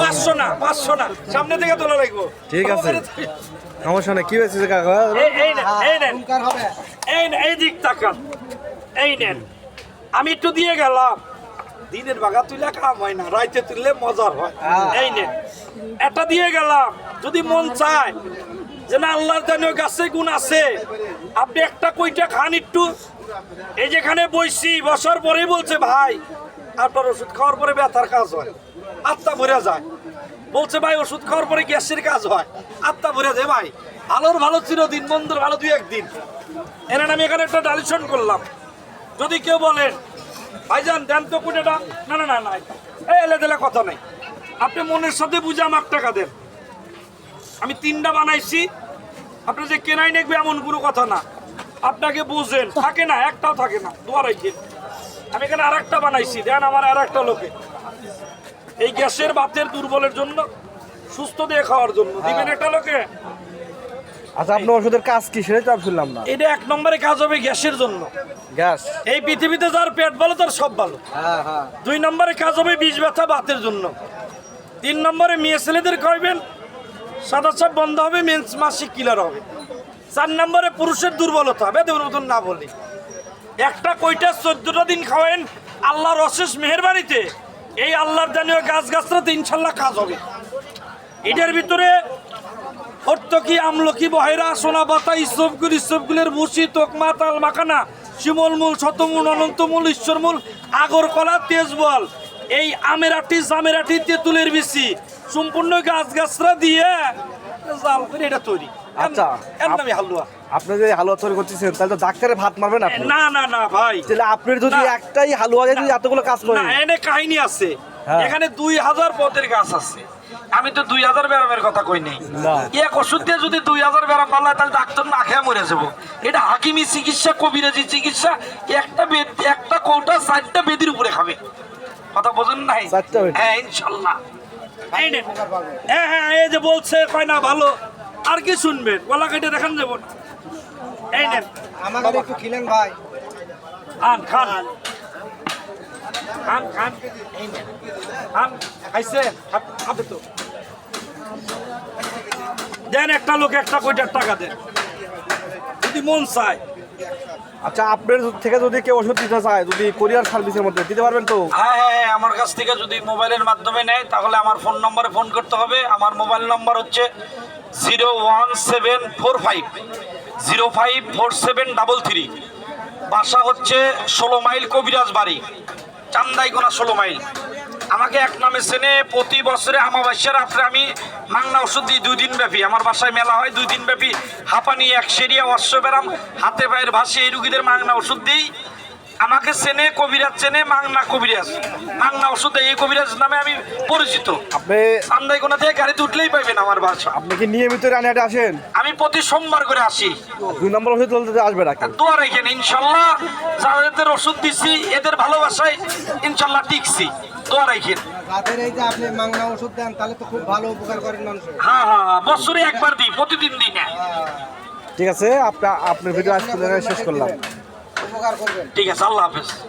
পাঁচশো না পাঁচশো না। সামনে থেকে তোলা লাগবো। ঠিক আছে। সমস্যা নেই। কি হয়েছে কাকা? এই নেন এই নেন। এই দিক তাকান। এই নেন। আমি একটু দিয়ে গেলাম। দিনের বাগা তুলে কাম হয় না রাইতে তুললে মজার হয়। এই নেন। এটা দিয়ে গেলাম। যদি মন চায় যে না আল্লাহর জাতীয় গাছে গুণ আছে আপনি একটা কইটা খান একটু। এই যেখানে বইছি বসার পরেই বলছে ভাই আপনার ওষুধ খাওয়ার পরে ব্যথার কাজ হয়, আত্মা ভরে যায়। বলছে, ভাই, ওষুধ খাওয়ার পরে গ্যাসের কাজ হয়? আত্মা ভরে যায়, ভাই ভালোর ভালো ছিল দিন বন্ধুর ভালো দুই একদিন। এনার আমি এখানে একটা ডালিশন করলাম। যদি কেউ বলেন ভাইজান, দেন তো কুড়িটা। না না না না, এই এলে দিলে কথা নেই। আপনি মনের সাথে বুঝে আমার টাকা দেন। আমি তিনটা বানাইছি। আপনি যে কেনাই নেকবে এমন কোনো কথা না। আপনাকে বুঝেন। থাকে না, একটাও থাকে না। দুয়ারাই আমি এখানে আর একটা বানাইছি দেন আমার আর একটা লোকে। এই গ্যাসের বাতের দুর্বলের জন্য সুস্থ দিয়ে খাওয়ার জন্য। দিবেন একটা লোকে? আচ্ছা আপনার ওষুধের কাজ কি সেটাই তো শুনলাম না। এটা এক নম্বরে কাজ হবে গ্যাসের জন্য। গ্যাস? এই পৃথিবীতে যার পেট ভালো তার সব ভালো। হ্যাঁ হ্যাঁ। দুই নম্বরে কাজ হবে বিষ ব্যথা বাতের জন্য। তিন নম্বরে মেয়ে ছেলেদের খাইবেন সাদা চাপ বন্ধ হবে মেন্স মাসিক কিলার হবে। চার নম্বরে পুরুষের দুর্বলতা বেদের মতন না বলি। একটা কইটা চোদ্দটা দিন খাওয়েন আল্লাহর অশেষ মেহেরবানিতে। এই আল্লাহর জানীয় গাছ গাছরাতে ইনশাল্লাহ কাজ হবে। এটার ভিতরে হর্তকি, আমলকি, বহেরা, সোনা বাতা ইসবগুল ইসবগুলের ভুসি, তোকমা, তাল মাখানা শিমলমূল শতমূল, অনন্তমূল, ঈশ্বরমূল, আগরকলা, তেজবল, এই আমেরাটি, জামেরাটি, তেঁতুলের বিচি, সম্পূর্ণ গাছ গাছরা দিয়ে জাল করে এটা তৈরি। আচ্ছা। নামই হালুয়া। আপনি যে হালুয়া তৈরি করতেছেন তাহলে তো ডাক্তারের ভাত মারবেন আপনি। না না না ভাই। তাহলে আপনার যদি একটাই হালুয়া যদি এতগুলো কাজ না এনে কাহিনী আছে। হ্যাঁ। এখানে দুই হাজার পদের গাছ আছে। আমি তো দুই হাজার ব্যারামের কথা কই নাই। এক ওষুধ দিয়ে যদি দুই হাজার ব্যারাম পাল্লা তাহলে ডাক্তার না খেয়ে মরে যাব। এটা হাকিমি চিকিৎসা কবিরাজি চিকিৎসা। একটা বেদ একটা কৌটা চারটা বেদির উপরে খাবে। কথা বোঝেন নাই? হ্যাঁ ইনশাল্লাহ। হ্যাঁ হ্যাঁ এই যে বলছে কয় না ভালো। আর কি শুনবেন? গলা কেটে দেখান যাব না। এই নেন। আমাকে একটু খিলেন ভাই। খান খান। খান খান। খান খাইছেন খাবে তো। দেন একটা লোক একটা কোটির টাকা দেন। যদি মন চায়। আচ্ছা আপনার থেকে যদি কেউ ওষুধ দিতে চায় যদি কোরিয়ার সার্ভিসের মধ্যে দিতে পারবেন তো? হ্যাঁ হ্যাঁ হ্যাঁ, আমার কাছ থেকে যদি মোবাইলের মাধ্যমে নেয় তাহলে আমার ফোন নম্বরে ফোন করতে হবে। আমার মোবাইল নম্বর হচ্ছে zero one seven four five zero five four seven double three বাসা হচ্ছে ষোলো মাইল কবিরাজ বাড়ি চান্দাইগোনা ষোলো মাইল। আমাকে এক নামে চেনে প্রতি বছরে আমাবাস্যার রাত্রে আমি মাংনা ওষুধ দিই দুই দিন ব্যাপী আমার বাসায় মেলা হয় দুই দিন ব্যাপী হাঁপানি এক সেরিয়া অশ্ব ব্যারাম হাতে পায়ের ভাসি এই রুগীদের মাংনা ওষুধ দিই। আমাকে চেনে কবিরাজ চেনে মাংনা কবিরাজ। মাংনা ওষুধ এই কবিরাজ নামে আমি পরিচিত। আপনি চান্দাইগোনা থেকে গাড়িতে উঠলেই পাইবেন আমার বাসা। আপনি কি নিয়মিত রানিহাটে আসেন? আমি প্রতি সোমবার করে আসি। দুই নম্বর ওষুধ তুলতে আসবে ডাক্তার দোয়া রেখেন ইনশাল্লাহ যাদের ওষুধ দিছি এদের ভালোবাসায় ইনশাল্লাহ টিকছি। দোয়া রেখেন রাতের এই যে আপনি মাংনা ওষুধ দেন তাহলে তো খুব ভালো উপকার করেন মানুষের। হ্যাঁ হ্যাঁ হ্যাঁ, বছরে একবার দিই প্রতিদিন দিই না। ঠিক আছে আপনার আপনার ভিডিও আজকে শেষ করলাম। উপকার করবেন। ঠিক আছে আল্লাহ হাফেজ।